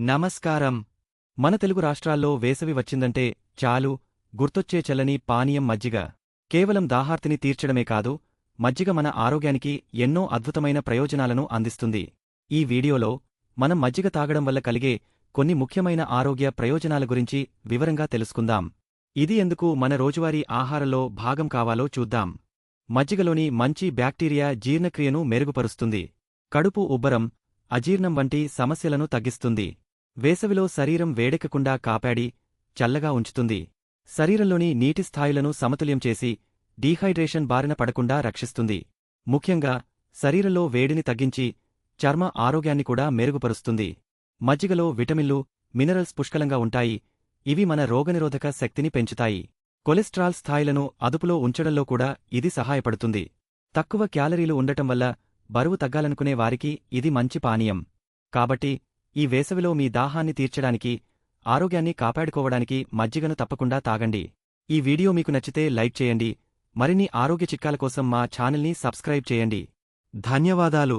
నమస్కారం. మన తెలుగు రాష్ట్రాల్లో వేసవి వచ్చిందంటే చాలు గుర్తొచ్చే చల్లని పానీయం మజ్జిగ. కేవలం దాహార్తిని తీర్చడమే కాదు మజ్జిగ మన ఆరోగ్యానికి ఎన్నో అద్భుతమైన ప్రయోజనాలను అందిస్తుంది. ఈ వీడియోలో మనం మజ్జిగ తాగడం వల్ల కలిగే కొన్ని ముఖ్యమైన ఆరోగ్య ప్రయోజనాల గురించి వివరంగా తెలుసుకుందాం. ఇది ఎందుకు మన రోజువారీ ఆహారంలో భాగం కావాలో చూద్దాం. మజ్జిగలోని మంచి బ్యాక్టీరియా జీర్ణక్రియను మెరుగుపరుస్తుంది. కడుపు ఉబ్బరం అజీర్ణం వంటి సమస్యలను తగ్గిస్తుంది. వేసవిలో శరీరం వేడెక్కకుండా కాపాడి చల్లగా ఉంచుతుంది. శరీరంలోని నీటి స్థాయిలను సమతుల్యం చేసి డీహైడ్రేషన్ బారిన పడకుండా రక్షిస్తుంది. ముఖ్యంగా శరీరంలో వేడిని తగ్గించి చర్మ ఆరోగ్యాన్ని కూడా మెరుగుపరుస్తుంది. మజ్జిగలో విటమిన్లు మినరల్స్ పుష్కలంగా ఉంటాయి. ఇవి మన రోగనిరోధక శక్తిని పెంచుతాయి. కొలెస్ట్రాల్ స్థాయిలను అదుపులో ఉంచడంలో కూడా ఇది సహాయపడుతుంది. తక్కువ క్యాలరీలు ఉండటం వల్ల బరువు తగ్గాలనుకునే వారికి ఇది మంచి పానీయం. కాబట్టి ఈ వేసవిలో మీ దాహాన్ని తీర్చడానికి ఆరోగ్యాన్ని కాపాడుకోవడానికి మజ్జిగను తప్పకుండా తాగండి. ఈ వీడియో మీకు నచ్చితే లైక్ చేయండి. మరిన్ని ఆరోగ్య చిట్కాల కోసం మా ఛానల్ని సబ్స్క్రైబ్ చేయండి. ధన్యవాదాలు.